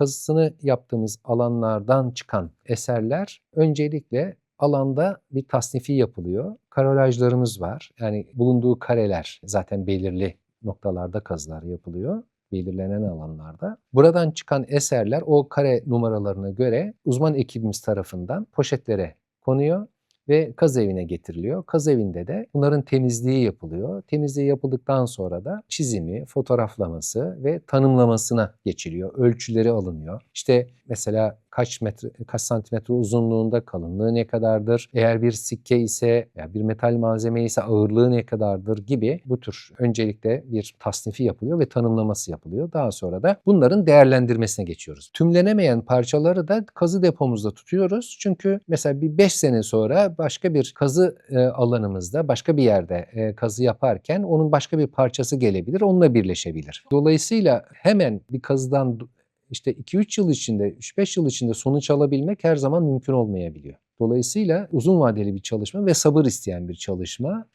kazısını yaptığımız alanlardan çıkan eserler öncelikle alanda bir tasnifi yapılıyor. Karolajlarımız var. Yani bulunduğu kareler zaten belirli noktalarda kazılar yapılıyor belirlenen alanlarda. Buradan çıkan eserler o kare numaralarına göre uzman ekibimiz tarafından poşetlere konuyor ve kaz evine getiriliyor. Kaz evinde de bunların temizliği yapılıyor. Temizliği yapıldıktan sonra da çizimi, fotoğraflaması ve tanımlamasına geçiliyor. Ölçüleri alınıyor. İşte mesela kaç metre, kaç santimetre uzunluğunda kalınlığı ne kadardır? Eğer bir sikke ise ya bir metal malzeme ise ağırlığı ne kadardır gibi bu tür öncelikle bir tasnifi yapılıyor ve tanımlaması yapılıyor. Daha sonra da bunların değerlendirmesine geçiyoruz. Tümlenemeyen parçaları da kazı depomuzda tutuyoruz. Çünkü mesela bir 5 sene sonra başka bir kazı e, alanımızda başka bir yerde e, kazı yaparken onun başka bir parçası gelebilir, onunla birleşebilir. Dolayısıyla hemen bir kazıdan işte 2-3 yıl içinde, 3-5 yıl içinde sonuç alabilmek her zaman mümkün olmayabiliyor. Dolayısıyla uzun vadeli bir çalışma ve sabır isteyen bir çalışma.